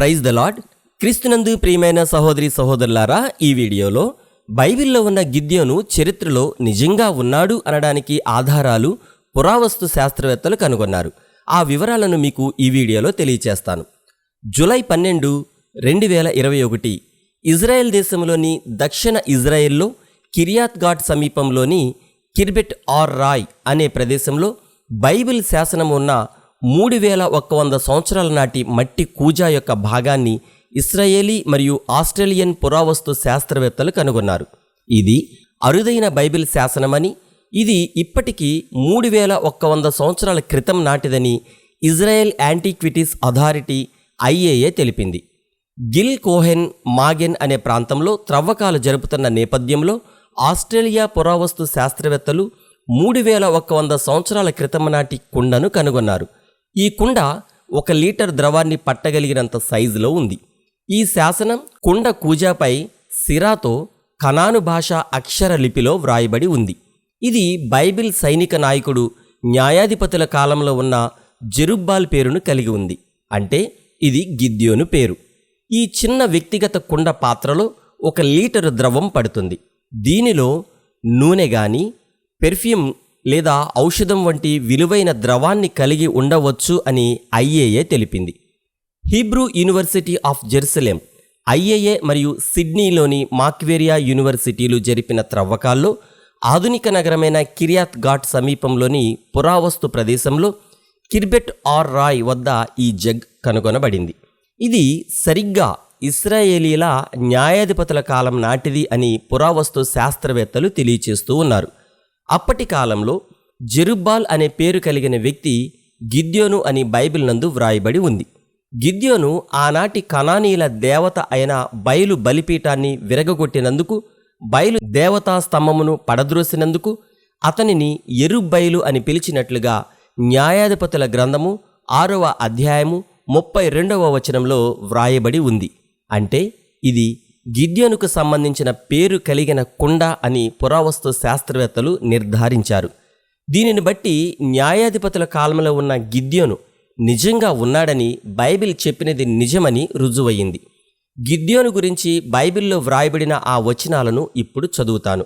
Praise the lord క్రీస్తునందు ప్రియమైన సహోదరి సహోదరులారా ఈ వీడియోలో బైబిల్లో ఉన్న గిద్యోను చరిత్రలో నిజంగా ఉన్నాడు అనడానికి ఆధారాలు పురావస్తు శాస్త్రవేత్తలు కనుగొన్నారు. ఆ వివరాలను మీకు ఈ వీడియోలో తెలియచేస్తాను. జూలై పన్నెండు రెండు వేల ఇరవై ఒకటి ఇజ్రాయెల్ దేశంలోని దక్షిణ ఇజ్రాయెల్లో కిరియాత్ ఘాట్ సమీపంలోని కిర్బెట్ ఆర్ రాయ్ అనే ప్రదేశంలో బైబిల్ శాసనం ఉన్న మూడు వేల ఒక్క వంద సంవత్సరాల నాటి మట్టి కూజా యొక్క భాగాన్ని ఇస్రాయేలీ మరియు ఆస్ట్రేలియన్ పురావస్తు శాస్త్రవేత్తలు కనుగొన్నారు. ఇది అరుదైన బైబిల్ శాసనమని ఇది ఇప్పటికీ మూడు వేల ఒక్క వంద సంవత్సరాల క్రితం నాటిదని ఇజ్రాయెల్ యాంటీక్విటీస్ అథారిటీ ఐఏఏ తెలిపింది. గిల్ కోహెన్ మాగెన్ అనే ప్రాంతంలో త్రవ్వకాలు జరుపుతున్న నేపథ్యంలో ఆస్ట్రేలియా పురావస్తు శాస్త్రవేత్తలు మూడు వేల ఒక్క వంద సంవత్సరాల క్రితం నాటి కుండను కనుగొన్నారు. ఈ కుండ ఒక లీటర్ ద్రవాన్ని పట్టగలిగినంత సైజులో ఉంది. ఈ శాసనం కుండ కూజాపై సిరాతో కనాను భాష అక్షర లిపిలో వ్రాయబడి ఉంది. ఇది బైబిల్ సైనిక నాయకుడు న్యాయాధిపతుల కాలంలో ఉన్న జెరుబ్బాల్ పేరును కలిగి ఉంది. అంటే ఇది గిద్యోను పేరు. ఈ చిన్న వ్యక్తిగత కుండ పాత్రలో ఒక లీటరు ద్రవం పడుతుంది. దీనిలో నూనె గాని పెర్ఫ్యూమ్ లేదా ఔషధం వంటి విలువైన ద్రవాన్ని కలిగి ఉండవచ్చు అని ఐఏఏ తెలిపింది. Hebrew university of Jerusalem IAA మరియు సిడ్నీలోని మాక్వేరియా యూనివర్సిటీలు జరిపిన త్రవ్వకాల్లో ఆధునిక నగరమైన కిరియాత్ ఘాట్ సమీపంలోని పురావస్తు ప్రదేశంలో కిర్బెట్ ఆర్ రాయ్ వద్ద ఈ జగ్ కనుగొనబడింది. ఇది సరిగ్గా ఇస్రాయేలీల న్యాయాధిపతుల కాలం నాటిది అని పురావస్తు శాస్త్రవేత్తలు తెలియచేస్తూ ఉన్నారు. అప్పటి కాలంలో జెరుబ్బాల్ అనే పేరు కలిగిన వ్యక్తి గిద్యోను అని బైబిల్ నందు వ్రాయబడి ఉంది. గిద్యోను ఆనాటి కణానీయుల దేవత అయిన బయలు బలిపీఠాన్ని విరగగొట్టినందుకు బయలు దేవతా స్తంభమును పడద్రోసినందుకు అతనిని ఎరుబయలు అని పిలిచినట్లుగా న్యాయాధిపతుల గ్రంథము ఆరవ అధ్యాయము ముప్పై రెండవ వచనంలో వ్రాయబడి ఉంది. అంటే ఇది గిద్యోనుకు సంబంధించిన పేరు కలిగిన కుండ అని పురావస్తు శాస్త్రవేత్తలు నిర్ధారించారు. దీనిని బట్టి న్యాయాధిపతుల కాలంలో ఉన్న గిద్యోను నిజంగా ఉన్నాడని బైబిల్ చెప్పినది నిజమని రుజువయ్యింది. గిద్యోను గురించి బైబిల్లో వ్రాయబడిన ఆ వచనాలను ఇప్పుడు చదువుతాను.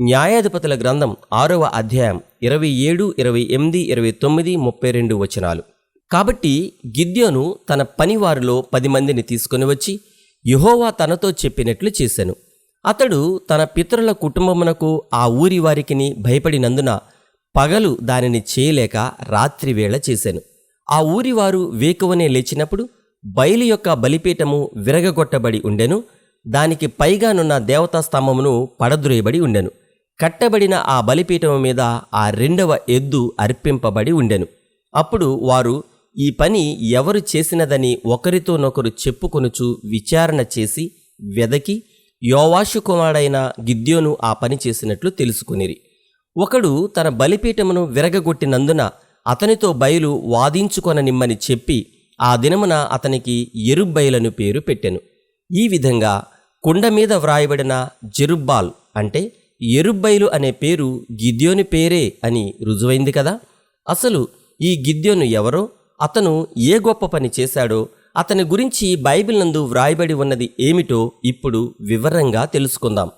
న్యాయాధిపతుల గ్రంథం ఆరవ అధ్యాయం ఇరవై ఏడు ఇరవై ఎనిమిది ఇరవై తొమ్మిది ముప్పై రెండు వచనాలు. కాబట్టి గిద్యోను తన పనివారిలో పది మందిని తీసుకొని వచ్చి యహోవా తనతో చెప్పినట్లు చేశాను. అతడు తన పితరుల కుటుంబమునకు ఆ ఊరి వారికిని భయపడినందున పగలు దానిని చేయలేక రాత్రి వేళ చేశాను. ఆ ఊరివారు వేకువనే లేచినప్పుడు బయలు యొక్క బలిపీఠము విరగగొట్టబడి ఉండెను. దానికి పైగానున్న దేవతా స్తంభమును పడద్రోయబడి ఉండెను. కట్టబడిన ఆ బలిపీఠము మీద ఆ రెండవ ఎద్దు అర్పింపబడి ఉండెను. అప్పుడు వారు ఈ పని ఎవరు చేసినదని ఒకరితోనొకరు చెప్పుకొనుచు విచారణ చేసి వెదకి యోవాషు కుమారుడైన గిద్యోను ఆ పని చేసినట్లు తెలుసుకునిరి. ఒకడు తన బలిపీఠమును విరగగొట్టినందున అతనితో బయలు వాదించుకొననిమ్మని చెప్పి ఆ దినమున అతనికి ఎరుబ్బయలను పేరు పెట్టెను. ఈ విధంగా కుండ మీద వ్రాయబడిన జెరుబ్బాల్ అంటే ఎరుబ్బైలు అనే పేరు గిద్యోని పేరే అని రుజువైంది కదా. అసలు ఈ గిద్యోను ఎవరో? అతను ఏ గొప్ప పని చేశాడో అతని గురించి బైబిల్ నందు వ్రాయబడి ఉన్నది ఏమిటో ఇప్పుడు వివరంగా తెలుసుకుందాం.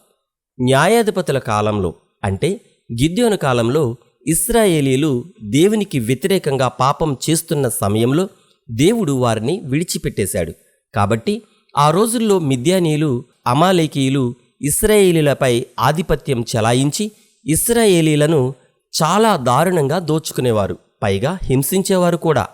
న్యాయాధిపతుల కాలంలో అంటే గిద్యోను కాలంలో ఇస్రాయేలీలు దేవునికి వ్యతిరేకంగా పాపం చేస్తున్న సమయంలో దేవుడు వారిని విడిచిపెట్టేశాడు. కాబట్టి ఆ రోజుల్లో మిద్యానీయులు అమాలేకీయులు ఇస్రాయేలీలపై ఆధిపత్యం చెలాయించి ఇస్రాయేలీలను చాలా దారుణంగా దోచుకునేవారు పైగా హింసించేవారు కూడా.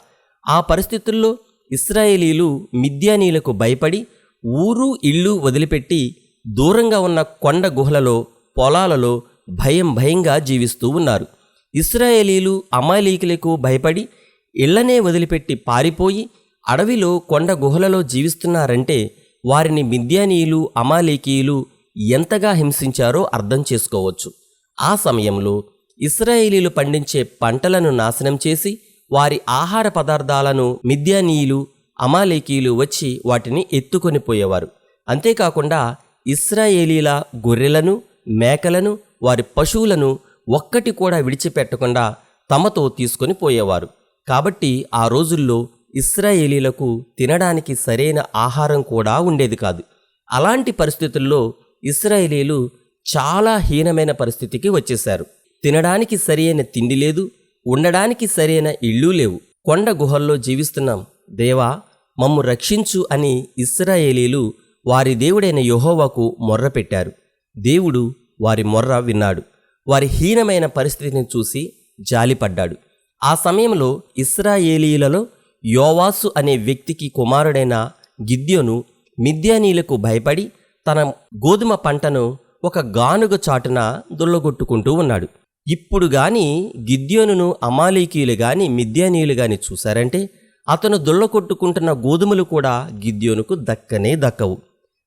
ఆ పరిస్థితుల్లో ఇస్రాయేలీలు మిద్యానీలకు భయపడి ఊరు ఇల్లు వదిలిపెట్టి దూరంగా ఉన్న కొండ గుహలలో పొలాలలో భయం భయంగా జీవిస్తూ ఉన్నారు. ఇస్రాయేలీలు అమాలీకులకు భయపడి ఇళ్ళనే వదిలిపెట్టి పారిపోయి అడవిలో కొండ గుహలలో జీవిస్తున్నారంటే వారిని మిద్యానీయులు అమాలీకీయులు ఎంతగా హింసించారో అర్థం చేసుకోవచ్చు. ఆ సమయంలో ఇస్రాయేలీలు పండించే పంటలను నాశనం చేసి వారి ఆహార పదార్థాలను మిద్యానీయులు అమాలేకీయులు వచ్చి వాటిని ఎత్తుకొని పోయేవారు. అంతేకాకుండా ఇస్రాయేలీల గొర్రెలను మేకలను వారి పశువులను ఒక్కటి కూడా విడిచిపెట్టకుండా తమతో తీసుకొని పోయేవారు. కాబట్టి ఆ రోజుల్లో ఇస్రాయేలీలకు తినడానికి సరైన ఆహారం కూడా ఉండేది కాదు. అలాంటి పరిస్థితుల్లో ఇస్రాయేలీలు చాలా హీనమైన పరిస్థితికి వచ్చేశారు. తినడానికి సరైన తిండి లేదు ఉండడానికి సరైన ఇళ్ళు లేవు. కొండ గుహల్లో జీవిస్తున్నాం. దేవా మమ్ము రక్షించు అని ఇస్రాయేలీలు వారి దేవుడైన యహోవాకు మొర్రపెట్టారు దేవుడు వారి మొర్ర విన్నాడు. వారి హీనమైన పరిస్థితిని చూసి జాలిపడ్డాడు. ఆ సమయంలో ఇస్రాయేలీలలో యోవాసు అనే వ్యక్తికి కుమారుడైన గిద్యోను మిద్యానీలకు భయపడి తన గోధుమ పంటను ఒక గానుగ చాటున దుల్లగొట్టుకుంటూ ఉన్నాడు. ఇప్పుడు గాని గిద్యోనును అమాలీకీయులు గాని మిద్యానీయులు గాని చూశారంటే అతను దుల్లకొట్టుకుంటున్న గోధుమలు కూడా గిద్యోనుకు దక్కనే దక్కవు.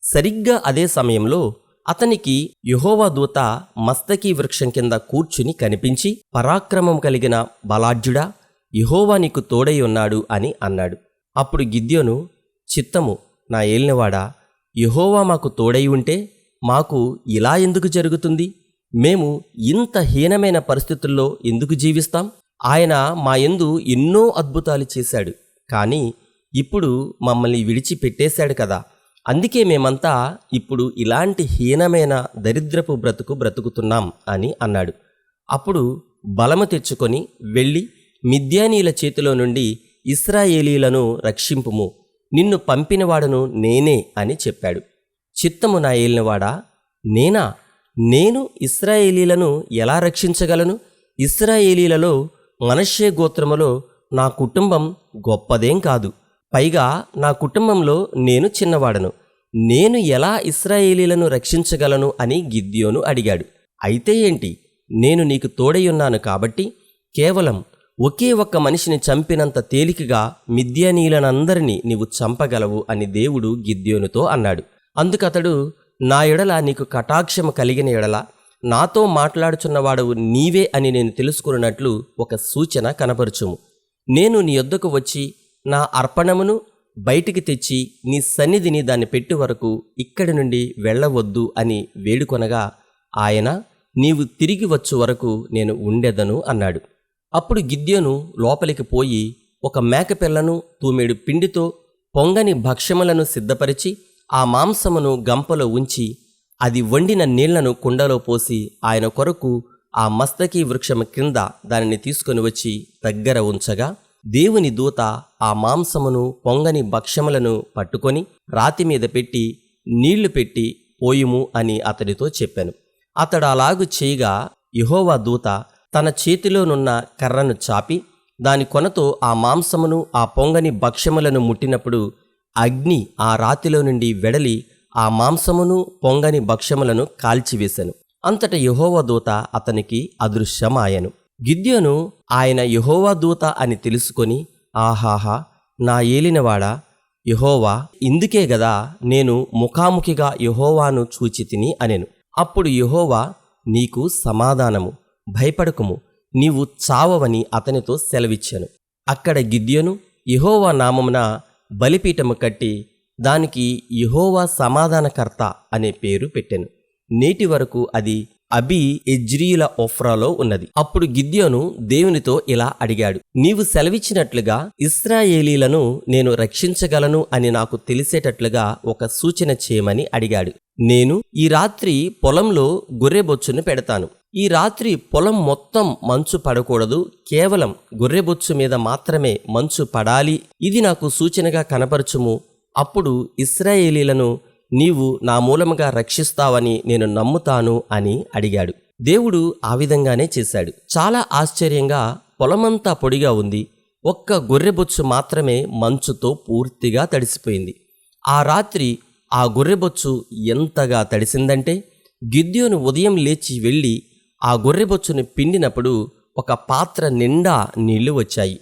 సరిగ్గా అదే సమయంలో అతనికి యహోవా దూత మస్తకి వృక్షం కింద కూర్చుని కనిపించి పరాక్రమం కలిగిన బలాఢ్యుడా యహోవా నీకు తోడై ఉన్నాడు అని అన్నాడు. అప్పుడు గిద్యోను చిత్తము నా ఏలినవాడా యహోవా మాకు తోడై ఉంటే మాకు ఇలా ఎందుకు జరుగుతుంది? మేము ఇంత హీనమైన పరిస్థితుల్లో ఎందుకు జీవిస్తాం? ఆయన మా యందు ఎన్నో అద్భుతాలు చేశాడు. కానీ ఇప్పుడు మమ్మల్ని విడిచిపెట్టేశాడు కదా. అందుకే మేమంతా ఇప్పుడు ఇలాంటి హీనమైన దరిద్రపు బ్రతుకు బ్రతుకుతున్నాం అని అన్నాడు. అప్పుడు బలము తెచ్చుకొని వెళ్ళి మిద్యానీల చేతిలో నుండి ఇస్రాయేలీలను రక్షింపుము. నిన్ను పంపినవాడను నేనే అని చెప్పాడు. చిత్తము నా ఏలినవాడా? నేనా? నేను ఇస్రాయేలీలను ఎలా రక్షించగలను? ఇస్రాయేలీలలో మనషే గోత్రములో నా కుటుంబం గొప్పదేం కాదు. పైగా నా కుటుంబంలో నేను చిన్నవాడను. నేను ఎలా ఇస్రాయేలీలను రక్షించగలను అని గిద్యోను అడిగాడు. అయితే ఏంటి? నేను నీకు తోడయ్యున్నాను కాబట్టి కేవలం ఒకే ఒక్క మనిషిని చంపినంత తేలికగా మిద్యానీయులనందరినీ నీవు చంపగలవు అని దేవుడు గిద్యోనుతో అన్నాడు. అందుకతడు నా ఎడల నీకు కటాక్షము కలిగిన ఎడల నాతో మాట్లాడుచున్నవాడవు నీవే అని నేను తెలుసుకున్నట్లు ఒక సూచన కనపరుచుము నేను నీ యొద్దకు వచ్చి నా అర్పణమును బయటికి తెచ్చి నీ సన్నిధిని దాన్ని పెట్టి వరకు ఇక్కడి నుండి వెళ్ళవద్దు అని వేడుకొనగా ఆయన నీవు తిరిగి వచ్చు వరకు నేను ఉండెదను అన్నాడు. అప్పుడు గిద్యోను లోపలికి పోయి ఒక మేకపిల్లను తూమెడు పిండితో పొంగని భక్ష్యములను సిద్ధపరిచి ఆ మాంసమును గంపలో ఉంచి అది వండిన నీళ్ళను కుండలో పోసి ఆయన కొరకు ఆ మస్తకి వృక్షము క్రింద దానిని తీసుకొని వచ్చి దగ్గర ఉంచగా దేవుని దూత ఆ మాంసమును పొంగని భక్ష్యములను పట్టుకొని రాతి మీద పెట్టి నీళ్ళు పెట్టి పోయుము అని అతడితో చెప్పాను. అతడు అలాగు చేయగా యహోవా దూత తన చేతిలోనున్న కర్రను చాపి దాని కొనతో ఆ మాంసమును ఆ పొంగని భక్ష్యములను ముట్టినప్పుడు అగ్ని ఆ రాతిలో నుండి వెడలి ఆ మాంసమును పొంగని భక్ష్యములను కాల్చివేశాను అంతట యెహోవా దూత అతనికి అదృశ్యమాయను. గిద్యోను ఆయన యహోవా దూత అని తెలుసుకొని ఆహాహా నా ఏలినవాడా యహోవా ఇందుకే గదా నేను ముఖాముఖిగా యహోవాను చూచి తిని అనెను. అప్పుడు యహోవా నీకు సమాధానము భయపడకుము నీవు చావవని అతనితో సెలవిచ్చాను. అక్కడ గిద్యోను యహోవా నామమున బలిపీఠము కట్టి దానికి యహోవా సమాధానకర్త అనే పేరు పెట్టెను. నేటి వరకు అది అబి ఎజ్రీయుల ఒఫ్రాలో ఉన్నది. అప్పుడు గిద్యోను దేవునితో ఇలా అడిగాడు నీవు సెలవిచ్చినట్లుగా ఇస్రాయేలీలను నేను రక్షించగలను అని నాకు తెలిసేటట్లుగా ఒక సూచన చేయమని అడిగాడు. నేను ఈ రాత్రి పొలంలో గొర్రెబొచ్చును పెడతాను. ఈ రాత్రి పొలం మొత్తం మంచు పడకూడదు కేవలం గొర్రెబొచ్చు మీద మాత్రమే మంచు పడాలి. ఇది నాకు సూచనగా కనపరచుము. అప్పుడు ఇస్రాయేలీలను నీవు నా మూలముగా రక్షిస్తావని నేను నమ్ముతాను అని అడిగాడు. దేవుడు ఆ విధంగానే చేశాడు. చాలా ఆశ్చర్యంగా పొలమంతా పొడిగా ఉంది. ఒక్క గొర్రెబొచ్చు మాత్రమే మంచుతో పూర్తిగా తడిసిపోయింది. ఆ రాత్రి ఆ గొర్రెబొచ్చు ఎంతగా తడిసిందంటే గిద్యోను ఉదయం లేచి వెళ్ళి ఆ గొర్రెబొచ్చును పిండినప్పుడు ఒక పాత్ర నిండా నీళ్ళు వచ్చాయి.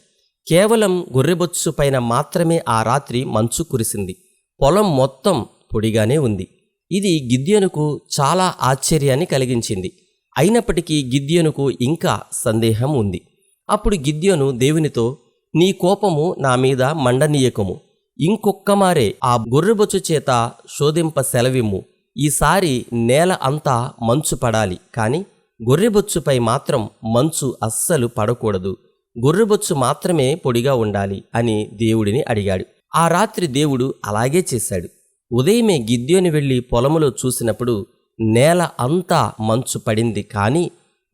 కేవలం గొర్రెబొచ్చు పైన మాత్రమే ఆ రాత్రి మంచు కురిసింది. పొలం మొత్తం పొడిగానే ఉంది. ఇది గిద్యోనుకు చాలా ఆశ్చర్యాన్ని కలిగించింది. అయినప్పటికీ గిద్యోనుకు ఇంకా సందేహం ఉంది. అప్పుడు గిద్యోను దేవునితో నీ కోపము నా మీద మండనీయకము. ఇంకొక్కమారే ఆ గొర్రెబొచ్చు చేత శోధింప సెలవిమ్ము. ఈసారి నేల అంతా మంచు పడాలి. కాని గొర్రెబొచ్చుపై మాత్రం మంచు అస్సలు పడకూడదు. గొర్రెబొచ్చు మాత్రమే పొడిగా ఉండాలి అని దేవుడిని అడిగాడు. ఆ రాత్రి దేవుడు అలాగే చేశాడు. ఉదయమే గిద్యోని వెళ్ళి పొలములో చూసినప్పుడు నేల అంతా మంచు పడింది కానీ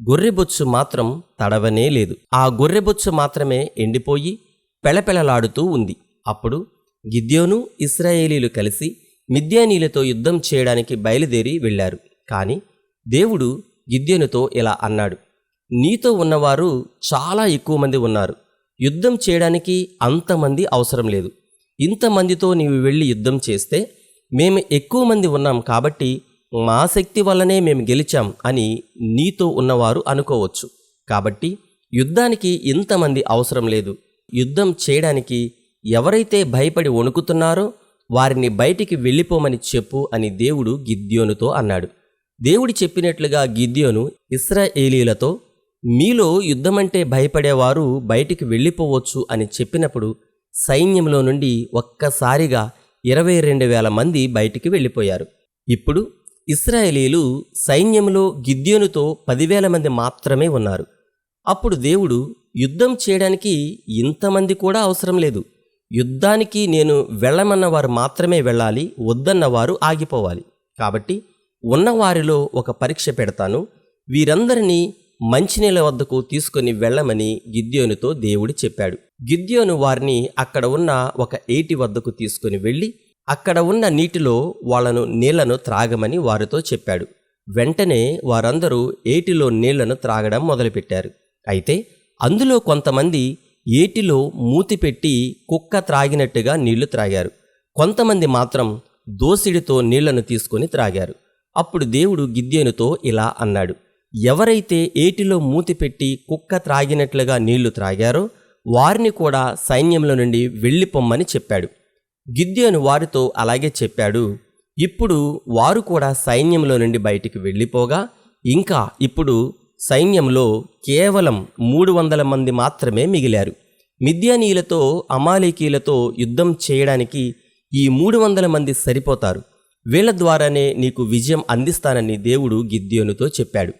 గొర్రెబొచ్చు మాత్రం తడవనే లేదు. ఆ గొర్రెబొచ్చు మాత్రమే ఎండిపోయి పెళపెళలాడుతూ ఉంది. అప్పుడు గిద్యోను ఇస్రాయేలీలు కలిసి మిద్యానీలతో యుద్ధం చేయడానికి బయలుదేరి వెళ్ళారు. కానీ దేవుడు గిద్యోనుతో ఇలా అన్నాడు నీతో ఉన్నవారు చాలా ఎక్కువ మంది ఉన్నారు. యుద్ధం చేయడానికి అంతమంది అవసరం లేదు. ఇంతమందితో నీవు వెళ్ళి యుద్ధం చేస్తే మేము ఎక్కువ మంది ఉన్నాం కాబట్టి మా శక్తి వల్లనే మేము గెలిచాం అని నీతో ఉన్నవారు అనుకోవచ్చు. కాబట్టి యుద్ధానికి ఇంతమంది అవసరం లేదు. యుద్ధం చేయడానికి ఎవరైతే భయపడి వణుకుతున్నారో వారిని బయటికి వెళ్ళిపోమని చెప్పు అని దేవుడు గిద్యోనుతో అన్నాడు. దేవుడు చెప్పినట్లుగా గిద్యోను ఇస్రాయేలీలతో మీలో యుద్ధమంటే భయపడేవారు బయటికి వెళ్ళిపోవచ్చు అని చెప్పినప్పుడు సైన్యంలో నుండి ఒక్కసారిగా ఇరవై రెండు వేల మంది బయటికి వెళ్ళిపోయారు. ఇప్పుడు ఇస్రాయేలీలు సైన్యంలో గిద్యోనుతో పదివేల మంది మాత్రమే ఉన్నారు. అప్పుడు దేవుడు యుద్ధం చేయడానికి ఇంతమంది కూడా అవసరం లేదు. యుద్ధానికి నేను వెళ్ళమన్న వారు మాత్రమే వెళ్ళాలి వద్దన్న వారు ఆగిపోవాలి. కాబట్టి ఉన్నవారిలో ఒక పరీక్ష పెడతాను. వీరందరినీ మంచినీళ్ళ వద్దకు తీసుకొని వెళ్ళమని గిద్యోనుతో దేవుడు చెప్పాడు. గిద్యోను వారిని అక్కడ ఉన్న ఒక ఏటి వద్దకు తీసుకొని వెళ్ళి అక్కడ ఉన్న నీటిలో వాళ్ళను నీళ్ళను త్రాగమని వారితో చెప్పాడు. వెంటనే వారందరూ ఏటిలో నీళ్ళను త్రాగడం మొదలుపెట్టారు. అయితే అందులో కొంతమంది ఏటిలో మూతి పెట్టి కుక్క త్రాగినట్టుగా నీళ్ళు త్రాగారు. కొంతమంది మాత్రం దోసిడితో నీళ్ళను తీసుకొని త్రాగారు. అప్పుడు దేవుడు గిద్యోనుతో ఇలా అన్నాడు. ఎవరైతే ఏటిలో మూతి పెట్టి కుక్క త్రాగినట్లుగా నీళ్ళు త్రాగారో వారిని కూడా సైన్యంలో నుండి వెళ్ళిపొమ్మని చెప్పాడు. గిద్యోను వారితో అలాగే చెప్పాడు. ఇప్పుడు వారు కూడా సైన్యంలో నుండి బయటికి వెళ్ళిపోగా ఇంకా ఇప్పుడు సైన్యంలో కేవలం మూడు వందల మంది మాత్రమే మిగిలారు. మిద్యానీయులతో అమాలికీలతో యుద్ధం చేయడానికి ఈ మూడు వందల మంది సరిపోతారు. వీళ్ళ ద్వారానే నీకు విజయం అందిస్తానని దేవుడు గిద్యోనుతో చెప్పాడు.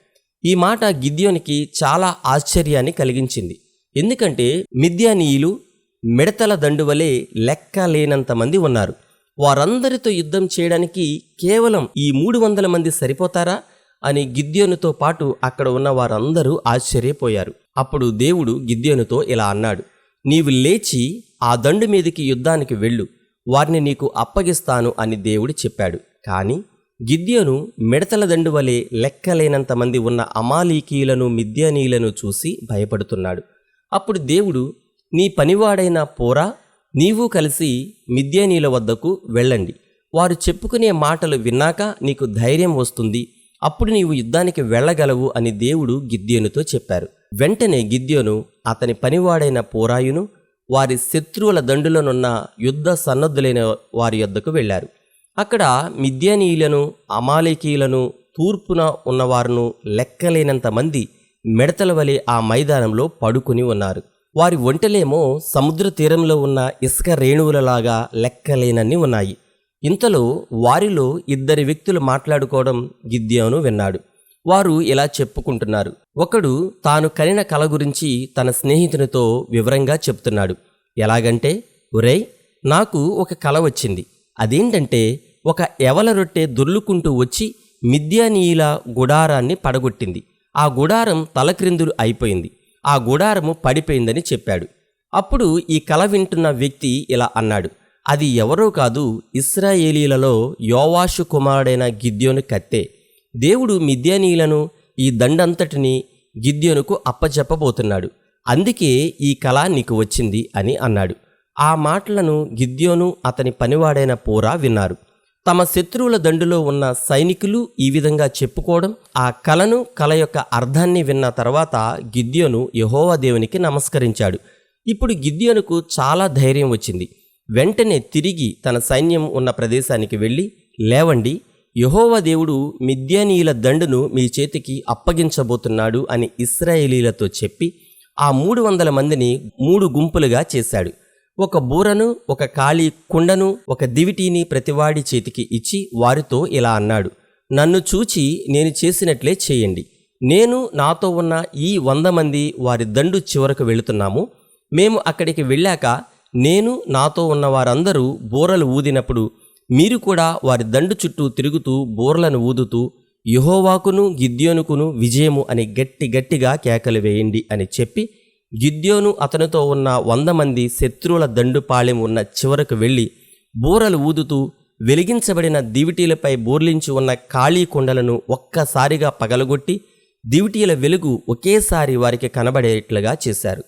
ఈ మాట గిద్యోనికి చాలా ఆశ్చర్యాన్ని కలిగించింది. ఎందుకంటే మిద్యానీయులు మిడతల దండువలే లెక్క లేనంత మంది ఉన్నారు. వారందరితో యుద్ధం చేయడానికి కేవలం ఈ మూడు వందల మంది సరిపోతారా? అని గిద్యోనుతో పాటు అక్కడ ఉన్న వారందరూ ఆశ్చర్యపోయారు. అప్పుడు దేవుడు గిద్యోనుతో ఇలా అన్నాడు నీవు లేచి ఆ దండు మీదికి యుద్ధానికి వెళ్ళు. వారిని నీకు అప్పగిస్తాను అని దేవుడు చెప్పాడు. కానీ గిద్యోను మిడతల దండు వలె లెక్కలేనంత మంది ఉన్న అమాలీకీలను మిద్యానీయులను చూసి భయపడుతున్నాడు. అప్పుడు దేవుడు నీ పనివాడైన పోరా నీవు కలిసి మిద్యానీల వద్దకు వెళ్ళండి. వారు చెప్పుకునే మాటలు విన్నాక నీకు ధైర్యం వస్తుంది. అప్పుడు నీవు యుద్ధానికి వెళ్ళగలవు అని దేవుడు గిద్యోనుతో చెప్పారు. వెంటనే గిద్యోను అతని పనివాడైన పోరాయును వారి శత్రువుల దండులోనున్న యుద్ధ సన్నద్ధులైన వారి యొద్దకు వెళ్ళారు. అక్కడ మిద్యానీయులను అమాలేకీయులను తూర్పున ఉన్నవారును లెక్కలేనంత మంది మిడతల వలె ఆ మైదానంలో పడుకుని ఉన్నారు. వారి ఒంటెలేమో సముద్ర తీరంలో ఉన్న ఇసుక రేణువులలాగా లెక్కలేనన్ని ఉన్నాయి. ఇంతలో వారిలో ఇద్దరి వ్యక్తులు మాట్లాడుకోవడం గిద్యోను విన్నాడు. వారు ఇలా చెప్పుకుంటున్నారు. ఒకడు తాను కనిన కల గురించి తన స్నేహితునితో వివరంగా చెప్తున్నాడు. ఎలాగంటే ఒరేయ్ నాకు ఒక కల వచ్చింది. అదేంటంటే ఒక ఎవల రొట్టె దొర్లుకుంటూ వచ్చి మిద్యానీయుల గుడారాన్ని పడగొట్టింది. ఆ గుడారం తలక్రిందులు అయిపోయింది. ఆ గుడారము పడిపోయిందని చెప్పాడు. అప్పుడు ఈ కల వింటున్న వ్యక్తి ఇలా అన్నాడు అది ఎవరో కాదు ఇస్రాయేలీలలో యోవాషు కుమారుడైన గిద్యోను కత్తే. దేవుడు మిద్యానీయులను ఈ దండంతటిని గిద్యోనుకు అప్పచెప్పబోతున్నాడు అందుకే ఈ కళ నీకు వచ్చింది అని అన్నాడు. ఆ మాటలను గిద్యోను అతని పనివాడైన పోరా విన్నారు. తమ శత్రువుల దండులో ఉన్న సైనికులు ఈ విధంగా చెప్పుకోవడం ఆ కలను కల యొక్క అర్థాన్ని విన్న తర్వాత గిద్యోను యహోవా దేవునికి నమస్కరించాడు. ఇప్పుడు గిద్యోనుకు చాలా ధైర్యం వచ్చింది. వెంటనే తిరిగి తన సైన్యం ఉన్న ప్రదేశానికి వెళ్ళి లేవండి యహోవా దేవుడు మిద్యానీయుల దండును మీ చేతికి అప్పగించబోతున్నాడు అని ఇస్రాయేలీలతో చెప్పి ఆ మూడు వందల మందిని మూడు గుంపులుగా చేశాడు. ఒక బూరను ఒక ఖాళీ కుండను ఒక దివిటీని ప్రతివాడి చేతికి ఇచ్చి వారితో ఇలా అన్నాడు నన్ను చూచి నేను చేసినట్లే చేయండి. నేను నాతో ఉన్న ఈ వంద మంది వారి దండు చివరకు వెళుతున్నాము. మేము అక్కడికి వెళ్ళాక నేను నాతో ఉన్న వారందరూ బోరలు ఊదినప్పుడు మీరు కూడా వారి దండు చుట్టూ తిరుగుతూ బోర్లను ఊదుతూ యహోవాకును గిద్యోనుకును విజయము అని గట్టి గట్టిగా కేకలు వేయండి అని చెప్పి గిద్యోను అతనితో ఉన్న వంద మంది శత్రువుల దండుపాళెం ఉన్న చివరకు వెళ్ళి బూరలు ఊదుతూ వెలిగించబడిన దివిటీలపై బోర్లించి ఉన్న ఖాళీ కుండలను ఒక్కసారిగా పగలగొట్టి దివిటీల వెలుగు ఒకేసారి వారికి కనబడేట్లుగా చేశారు.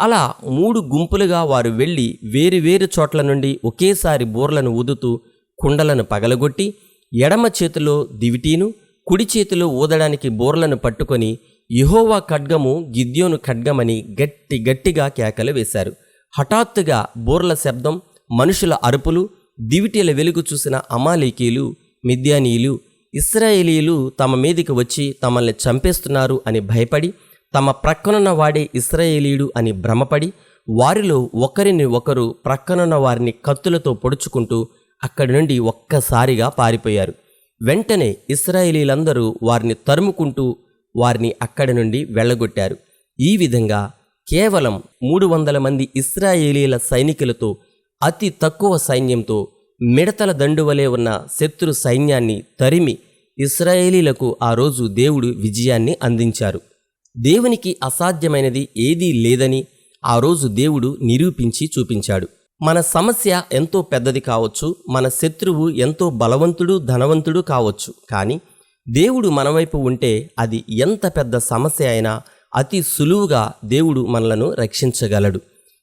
అలా మూడు గుంపులుగా వారు వెళ్ళి వేరు వేరు చోట్ల నుండి ఒకేసారి బోర్లను ఊదుతూ కుండలను పగలగొట్టి ఎడమ చేతిలో దివిటీను కుడి చేతిలో ఊదడానికి బోర్లను పట్టుకొని యహోవా ఖడ్గము గిద్యోను ఖడ్గమని గట్టి గట్టిగా కేకలు వేశారు. హఠాత్తుగా బోర్ల శబ్దం మనుషుల అరుపులు దివిటీల వెలుగు చూసిన అమాలేకీలు మిద్యానీయులు ఇస్రాయేలీలు తమ మీదికి వచ్చి తమల్ని చంపేస్తున్నారు అని భయపడి తమ ప్రక్కనున్న వాడే ఇస్రాయేలీయుడు అని భ్రమపడి వారిలో ఒకరిని ఒకరు ప్రక్కనున్న వారిని కత్తులతో పొడుచుకుంటూ అక్కడి నుండి ఒక్కసారిగా పారిపోయారు. వెంటనే ఇస్రాయేలీలందరూ వారిని తరుముకుంటూ వారిని అక్కడి నుండి వెళ్ళగొట్టారు. ఈ విధంగా కేవలం మూడు వందల మంది ఇస్రాయేలీల సైనికులతో అతి తక్కువ సైన్యంతో మిడతల దండువలే ఉన్న శత్రు సైన్యాన్ని తరిమి ఇస్రాయేలీలకు ఆ రోజు దేవుడు విజయాన్ని అందించారు. దేవునికి అసాధ్యమైనది ఏదీ లేదని ఆ రోజు దేవుడు నిరూపించి చూపించాడు. మన సమస్య ఎంతో పెద్దది కావచ్చు మన శత్రువు ఎంతో బలవంతుడు ధనవంతుడు కావచ్చు కానీ దేవుడు మనవైపు ఉంటే అది ఎంత పెద్ద సమస్య అయినా అతి సులువుగా దేవుడు మనలను రక్షించగలడు.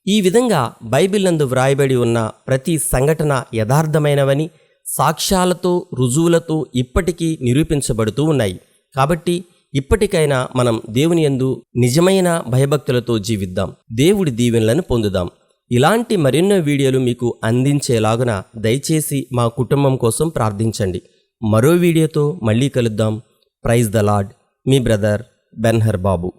ఈ విధంగా బైబిల్ నందు వ్రాయబడి ఉన్న ప్రతి సంఘటన యథార్థమైనవని సాక్ష్యాలతో రుజువులతో ఇప్పటికీ నిరూపించబడుతూ ఉన్నాయి. కాబట్టి ఇప్పటికైనా మనం దేవుని యందు నిజమైన భయభక్తులతో జీవిద్దాం. దేవుడి దీవెనలను పొందుదాం. ఇలాంటి మరెన్నో వీడియోలు మీకు అందించేలాగున దయచేసి మా కుటుంబం కోసం ప్రార్థించండి. మరో వీడియోతో మళ్ళీ కలుద్దాం. ప్రైజ్ ద లాడ్ మీ బ్రదర్ బెన్హర్ బాబు